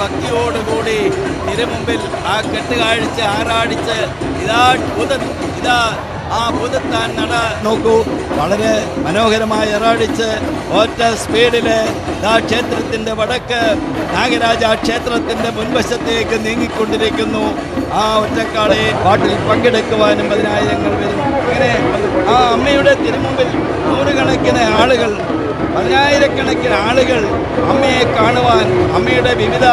ഭക്തിയോടുകൂടി തിരുമുമ്പിൽ ആ കെട്ടുകാഴ്ച ആറാടിച്ച് ഇതാ ഭൂത ഇതാ ആ ഭൂതത്താൻ നട നോക്കൂ. വളരെ മനോഹരമായി ഇറാടിച്ച് ഒറ്റ സ്പീഡിൽ ആ ക്ഷേത്രത്തിന്റെ വടക്ക് നാഗരാജ ക്ഷേത്രത്തിന്റെ മുൻവശത്തേക്ക് നീങ്ങിക്കൊണ്ടിരിക്കുന്നു. ആ ഒറ്റക്കാളെ പാട്ടിൽ പങ്കെടുക്കുവാനും പതിനായിരങ്ങൾ വരുന്നു അങ്ങനെ ആ അമ്മയുടെ തിരുമുമ്പിൽ നൂറുകണക്കിന് ആളുകൾ പതിനായിരക്കണക്കിന് ആളുകൾ അമ്മയെ കാണുവാൻ അമ്മയുടെ വിവിധ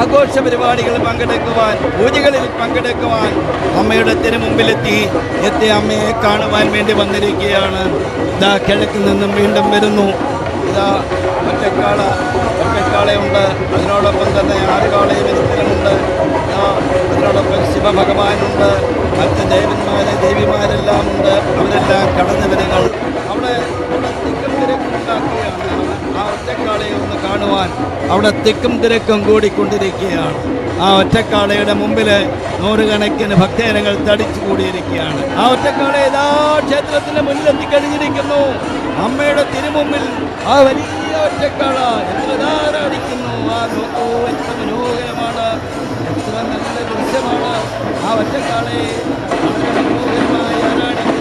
ആഘോഷ പരിപാടികളിൽ പങ്കെടുക്കുവാൻ പൂജകളിൽ പങ്കെടുക്കുവാൻ അമ്മയുടെ തിരുമുമ്പിലെത്തി. എത്തി അമ്മയെ കാണുവാൻ വേണ്ടി വന്നിരിക്കുകയാണ്. ഇതാ കിഴക്കിൽ നിന്നും വീണ്ടും വരുന്നു. ഇതാ ഒറ്റക്കാള ഒറ്റക്കാളയുണ്ട്. അതിനോടൊപ്പം തന്നെ ആറുകാളയും ഇരുത്തലുമുണ്ട് ഇതാ അതിനോടൊപ്പം ശിവഭഗവാനുണ്ട്. മറ്റ് ദേവന്മാരെ ദേവിമാരെല്ലാം ഉണ്ട്. അവരെല്ലാം കടന്നു വരുകൾ അവിടെ തിക്കും തിരക്കും കൂടിക്കൊണ്ടിരിക്കുകയാണ്. ആ ഒറ്റക്കാളയുടെ മുമ്പിൽ നൂറുകണക്കിന് ഭക്തജനങ്ങൾ തടിച്ചു കൂടിയിരിക്കുകയാണ്. ആ ഒറ്റക്കാള ഏതാ ക്ഷേത്രത്തിന്റെ മുന്നിലെത്തി കഴിഞ്ഞിരിക്കുന്നു? അമ്മയുടെ തിരുമുമ്പിൽ ആ വലിയ ഒറ്റക്കാള എത്ര ധാരാടിക്കുന്നു ആ നോക്കൂ എത്ര മനോഹരമാണ്. എത്ര നല്ല ദൃശ്യമാണ്. ആ ഒറ്റക്കാളെ മനോഹരമായി ആരാടിക്കുന്നു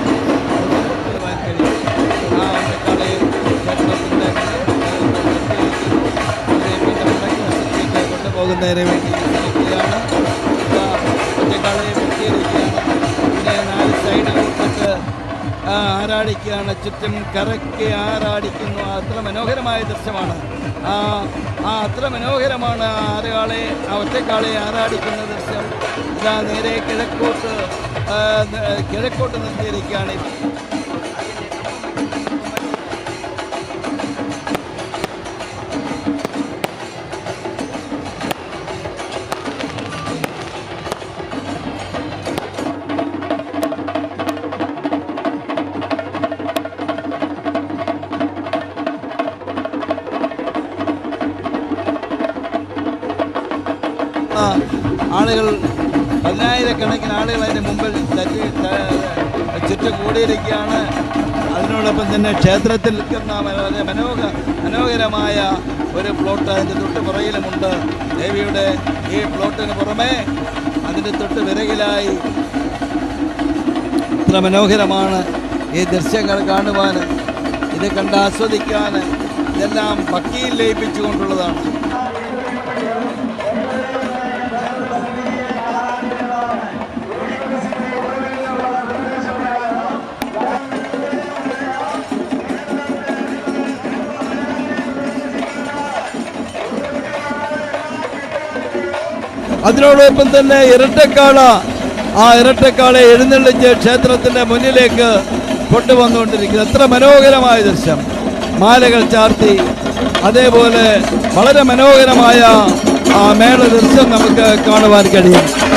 കൊണ്ടുപോകുന്നതിന് വേണ്ടി ആ, ആരാടിക്കുകയാണ് ചുറ്റും കറക്കി ആരാടിക്കുന്നു. അത്ര മനോഹരമായ ദൃശ്യമാണ്. ആ ആ അത്ര മനോഹരമാണ് ആരകാളെ ആ ഒറ്റക്കാളെ ആരാടിക്കുന്ന ദൃശ്യം. ഇതാ നേരെ കിഴക്കോട്ട് കിഴക്കോട്ട് നിർത്തിയിരിക്കുകയാണ്. ആ, ആളുകൾ പതിനായിരക്കണക്കിന് ആളുകൾ അതിന് മുമ്പിൽ തറ്റി ചുറ്റും കൂടിയിരിക്കുകയാണ്. അതിനോടൊപ്പം തന്നെ ക്ഷേത്രത്തിൽ നിൽക്കുന്ന വളരെ മനോഹ മനോഹരമായ ഒരു പ്ലോട്ട് അതിന്റെ തൊട്ട് പുറകിലുമുണ്ട്. ദേവിയുടെ ഈ പ്ലോട്ടിന് പുറമേ അതിന്റെ തൊട്ട് വിറകിലായി ഇത്ര മനോഹരമാണ് ഈ ദൃശ്യങ്ങൾ കാണുവാൻ. ഇത് കണ്ട് ആസ്വദിക്കാൻ ഇതെല്ലാം ഭക്തിയിൽ ലയിപ്പിച്ചുകൊണ്ടുള്ളതാണ്. അതിനോടൊപ്പം തന്നെ ഇരട്ടക്കാള ആ ഇരട്ടക്കാളെ എഴുന്നള്ളിച്ച് ക്ഷേത്രത്തിന്റെ മുന്നിലേക്ക് കൊണ്ടുവന്നുകൊണ്ടിരിക്കുന്നു. എത്ര മനോഹരമായ ദൃശ്യം. മാലകൾ ചാർത്തി അതേപോലെ വളരെ മനോഹരമായ ആ മേള ദൃശ്യം നമുക്ക് കാണുവാൻ കഴിയും.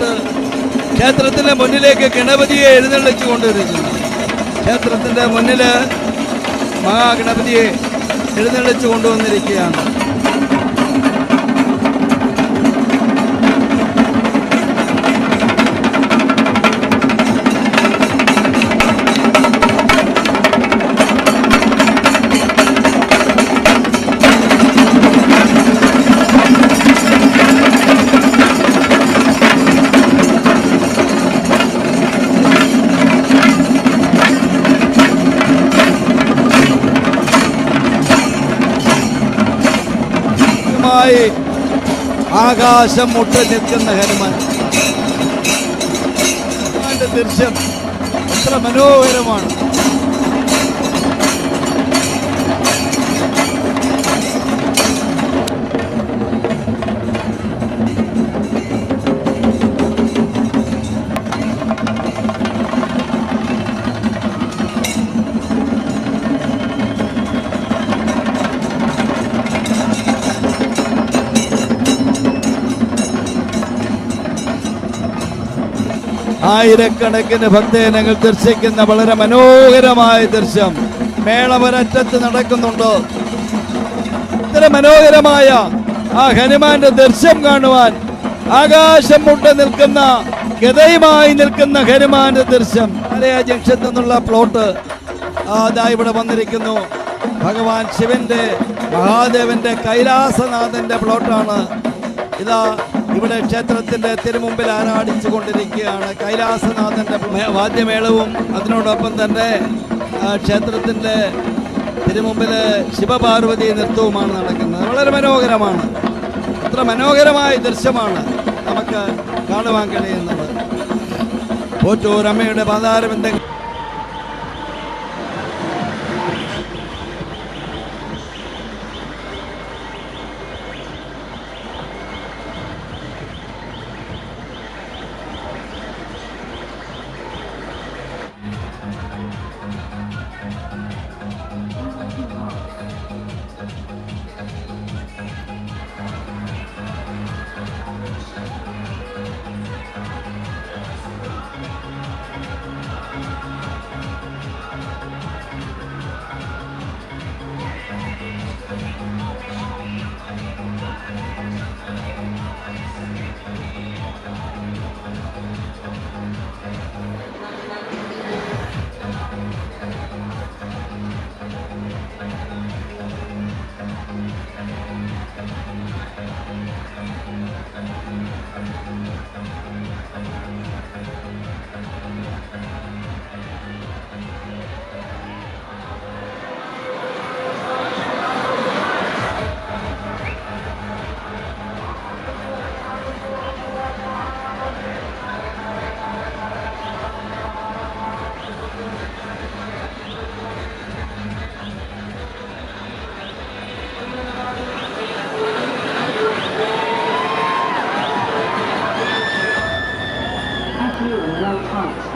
ഗണപതിയുടെ ക്ഷേത്രത്തിന്റെ മുന്നിലേക്ക് ഗണപതിയെ എഴുന്നള്ളിച്ചു കൊണ്ടിരിക്കുന്നു ക്ഷേത്രത്തിന്റെ മുന്നിൽ മഹാഗണപതിയെ എഴുന്നള്ളിച്ചു കൊണ്ടുവന്നിരിക്കുകയാണ് മായി ആകാശം മുട്ട നിൽക്കുന്ന ഹനുമാൻ. ദൃശ്യം എത്ര മനോഹരമാണ്. ആയിരക്കണക്കിന് ഭക്തജനങ്ങൾ ദർശിക്കുന്ന വളരെ മനോഹരമായ ദൃശ്യം. മേളവരറ്റത്ത് നടക്കുന്നുണ്ട്. ഇത്ര മനോഹരമായ ആ ഹനുമാന്റെ ദൃശ്യം കാണുവാൻ ആകാശം മുട്ട് നിൽക്കുന്ന ഗതയുമായി നിൽക്കുന്ന ഹനുമാന്റെ ദൃശ്യം മലയ ജംഗ്ഷൻ നിന്നുള്ള പ്ലോട്ട് അതാ ഇവിടെ വന്നിരിക്കുന്നു. ഭഗവാൻ ശിവന്റെ മഹാദേവന്റെ കൈലാസനാഥന്റെ പ്ലോട്ടാണ് ഇതാ ഇവിടെ ക്ഷേത്രത്തിന്റെ തിരുമുമ്പിൽ ആരാടിച്ചു കൊണ്ടിരിക്കുകയാണ് കൈലാസനാഥന്റെ വാദ്യമേളവും അതിനോടൊപ്പം തന്നെ ക്ഷേത്രത്തിന്റെ തിരുമുമ്പിൽ ശിവപാർവതി നൃത്തവുമാണ് നടക്കുന്നത്. വളരെ മനോഹരമാണ്. അത്ര മനോഹരമായ ദൃശ്യമാണ് നമുക്ക് കാണുവാൻ കഴിയുന്നത്. പോറ്റൂർ അമ്മയുടെ പാതാരബന്ധങ്ങൾ low point.